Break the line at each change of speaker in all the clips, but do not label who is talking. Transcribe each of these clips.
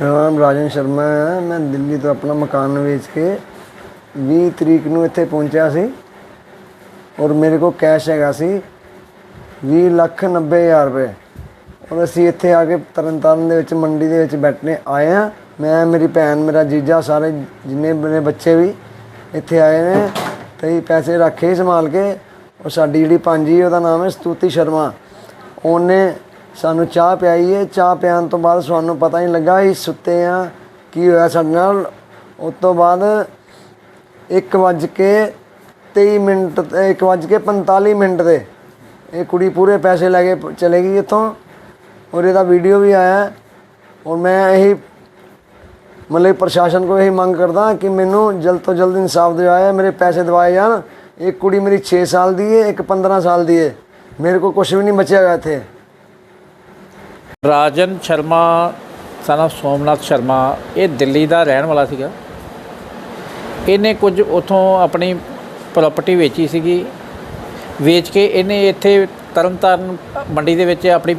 ਮੇਰਾ ਨਾਮ ਰਾਜਨ ਸ਼ਰਮਾ ਹੈ। ਮੈਂ ਦਿੱਲੀ ਤੋਂ ਆਪਣਾ ਮਕਾਨ ਵੇਚ ਕੇ 20 ਤਰੀਕ ਨੂੰ ਇੱਥੇ ਪਹੁੰਚਿਆ ਸੀ ਔਰ ਮੇਰੇ ਕੋਲ ਕੈਸ਼ ਹੈਗਾ ਸੀ 20 ਲੱਖ 90 ਹਜ਼ਾਰ ਰੁਪਏ। ਔਰ ਅਸੀਂ ਇੱਥੇ ਆ ਕੇ ਤਰਨਤਾਰਨ ਦੇ ਵਿੱਚ ਮੰਡੀ ਦੇ ਵਿੱਚ ਬੈਠਨੇ ਆਏ ਆ ਮੈਂ, ਮੇਰੀ ਭੈਣ, ਮੇਰਾ ਜੀਜਾ ਸਾਰੇ ਜਿੰਨੇ ਮੇਰੇ ਬੱਚੇ ਵੀ ਇੱਥੇ ਆਏ ਨੇ ਤੇ ਪੈਸੇ ਰੱਖੇ ਸੰਭਾਲ ਕੇ ਔਰ ਸਾਡੀ ਜਿਹੜੀ ਭਾਂਜੀ ਉਹਦਾ ਨਾਮ ਹੈ ਸਤੂਤੀ ਸ਼ਰਮਾ। ਉਹਨੇ ਸਾਨੂੰ ਚਾਹ ਪਿਆਈ ਹੈ ਚਾਹ ਪਿਆਉਣ ਤੋਂ ਬਾਅਦ ਸਾਨੂੰ ਪਤਾ ਨਹੀਂ ਲੱਗਾ ਅਸੀਂ ਸੁੱਤੇ ਆ। ਕੀ ਹੋਇਆ ਸਾਡੇ ਨਾਲ? ਉਸ ਤੋਂ ਬਾਅਦ 1 ਵੱਜ ਕੇ 23 ਮਿੰਟ ਤੇ 1 ਵੱਜ ਕੇ 45 ਮਿੰਟ ਤੇ ਇਹ ਕੁੜੀ ਪੂਰੇ ਪੈਸੇ ਲੈ ਕੇ ਚਲੇ ਗਈ ਇੱਥੋਂ ਔਰ ਇਹਦਾ ਵੀਡੀਓ ਵੀ ਆਇਆ। ਔਰ ਮੈਂ ਇਹੀ ਮਤਲਬ ਪ੍ਰਸ਼ਾਸਨ ਕੋਲ ਇਹੀ ਮੰਗ ਕਰਦਾ ਕਿ ਮੈਨੂੰ ਜਲਦ ਤੋਂ ਜਲਦ ਇਨਸਾਫ ਦਿਵਾਇਆ, ਮੇਰੇ ਪੈਸੇ ਦਿਵਾਏ ਜਾਣ। ਇੱਕ ਕੁੜੀ ਮੇਰੀ 6 ਸਾਲ ਦੀ ਹੈ ਇੱਕ 15 ਸਾਲ ਦੀ ਹੈ ਮੇਰੇ ਕੋਲ ਕੁਝ ਵੀ ਨਹੀਂ ਬਚਿਆ ਹੋਇਆ ਇੱਥੇ।
ਰਾਜਨ ਸ਼ਰਮਾ, ਸਨ ਸੋਮਨਾਥ ਸ਼ਰਮਾ, ਇਹ ਦਿੱਲੀ ਦਾ ਰਹਿਣ ਵਾਲਾ ਸੀਗਾ। ਇਹਨੇ ਕੁਝ ਉਥੋਂ ਆਪਣੀ ਪ੍ਰਾਪਰਟੀ ਵੇਚੀ ਸੀਗੀ। ਵੇਚ ਕੇ ਇਹਨੇ ਇੱਥੇ ਤਰਨਤਾਰਨ ਮੰਡੀ ਦੇ ਵਿੱਚ ਆਪਣੀ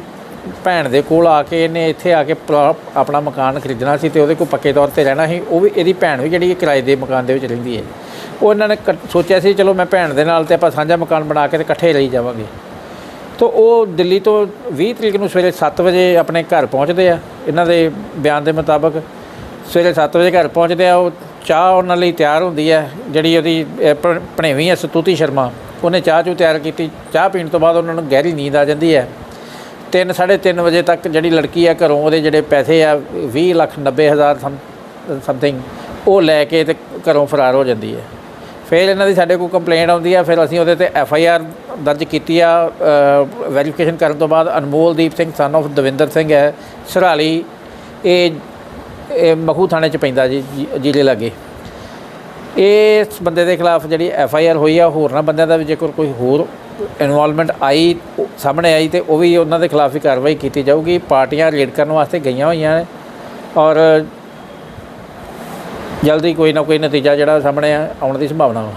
ਭੈਣ ਦੇ ਕੋਲ ਆ ਕੇ ਇਹਨੇ ਇੱਥੇ ਆ ਕੇ ਪਲਾ- ਆਪਣਾ ਮਕਾਨ ਖਰੀਦਣਾ ਸੀ ਤੇ ਉਹਦੇ ਕੋਲ ਪੱਕੇ ਤੌਰ ਤੇ ਰਹਿਣਾ ਸੀ। ਉਹ ਵੀ ਇਹਦੀ ਭੈਣ ਵੀ ਜਿਹੜੀ ਕਿਰਾਏ ਦੇ ਮਕਾਨ ਦੇ ਵਿੱਚ ਰਹਿੰਦੀ ਹੈ। ਉਹ ਇਹਨਾਂ ਨੇ ਕ- ਸੋਚਿਆ ਸੀ, ਚਲੋ ਮੈਂ ਭੈਣ ਦੇ ਨਾਲ ਤੇ ਆਪਾਂ ਸਾਂਝਾ ਮਕਾਨ ਬਣਾ ਕੇ ਤੇ ਇਕੱਠੇ ਰਹੀ ਜਾਵਾਂਗੇ। ਤੋ ਉਹ ਦਿੱਲੀ ਤੋਂ 20 ਤਰੀਕ ਨੂੰ ਸਵੇਰੇ 7 ਵਜੇ ਆਪਣੇ ਘਰ ਪਹੁੰਚਦੇ ਆ। ਇਹਨਾਂ ਦੇ ਬਿਆਨ ਦੇ ਮੁਤਾਬਕ ਸਵੇਰੇ 7 ਵਜੇ ਘਰ ਪਹੁੰਚਦੇ ਆ। ਉਹ ਚਾਹ ਉਹਨਾਂ ਲਈ ਤਿਆਰ ਹੁੰਦੀ ਹੈ ਜਿਹੜੀ ਉਹਦੀ ਭਣੇਵੀਂ ਹੈ ਸਤੂਤੀ ਸ਼ਰਮਾ। ਉਹਨੇ ਚਾਹ ਚੂ ਤਿਆਰ ਕੀਤੀ। ਚਾਹ ਪੀਣ ਤੋਂ ਬਾਅਦ ਉਹਨਾਂ ਨੂੰ ਗਹਿਰੀ ਨੀਂਦ ਆ ਜਾਂਦੀ ਹੈ 3 3:30 ਵਜੇ ਤੱਕ ਜਿਹੜੀ ਲੜਕੀ ਆ ਘਰੋਂ, ਉਹਦੇ ਜਿਹੜੇ ਪੈਸੇ ਆ 20 ਲੱਖ 90 ਹਜ਼ਾਰ ਸਮਥਿੰਗ ਉਹ ਲੈ ਕੇ ਤੇ ਘਰੋਂ ਫਰਾਰ ਹੋ ਜਾਂਦੀ ਹੈ ਫਿਰ ਇਹਨਾਂ ਦੀ ਸਾਡੇ ਕੋਲ ਕੰਪਲੇਂਟ ਆਉਂਦੀ ਆ। ਫਿਰ ਅਸੀਂ ਉਹਦੇ ਤੇ ਐਫ ਆਈ ਆਰ ਦਰਜ ਕੀਤੀ ਆ ਵੈਰੀਫਿਕੇਸ਼ਨ ਕਰਨ ਤੋਂ ਬਾਅਦ ਅਨਮੋਲਦੀਪ ਸਿੰਘ ਸਨ of ਦਵਿੰਦਰ ਸਿੰਘ ਹੈ, ਸਰਾਲੀ, ਇਹ ਇਹ ਮਖੂ ਥਾਣੇ ਚ ਪੈਂਦਾ ਜੀ, ਜੀ- ਜ਼ਿਲ੍ਹੇ ਲਾਗੇ। ਇਸ ਬੰਦੇ ਦੇ ਖਿਲਾਫ ਜਿਹੜੀ ਐਫ ਆਈ ਆਰ ਹੋਈ ਆ, ਹੋਰਨਾਂ ਬੰਦਿਆਂ ਦਾ ਵੀ ਜੇਕਰ ਕੋਈ ਹੋਰ ਇਨਵੋਲਵਮੈਂਟ ਆਈ ਸਾਹਮਣੇ ਆਈ ਤੇ ਉਹ ਵੀ ਉਹਨਾਂ ਦੇ ਖਿਲਾਫ ਹੀ ਕਾਰਵਾਈ ਕੀਤੀ ਜਾਊਗੀ। ਪਾਰਟੀਆਂ ਰੇਡ ਕਰਨ ਵਾਸਤੇ ਗਈਆਂ ਹੋਈਆਂ ਨੇ ਔਰ ਜਲਦੀ ਕੋਈ ਨਾ ਕੋਈ ਨਤੀਜਾ ਜਿਹੜਾ ਸਾਹਮਣੇ ਆਉਣ ਦੀ ਸੰਭਾਵਨਾ ਵਾ।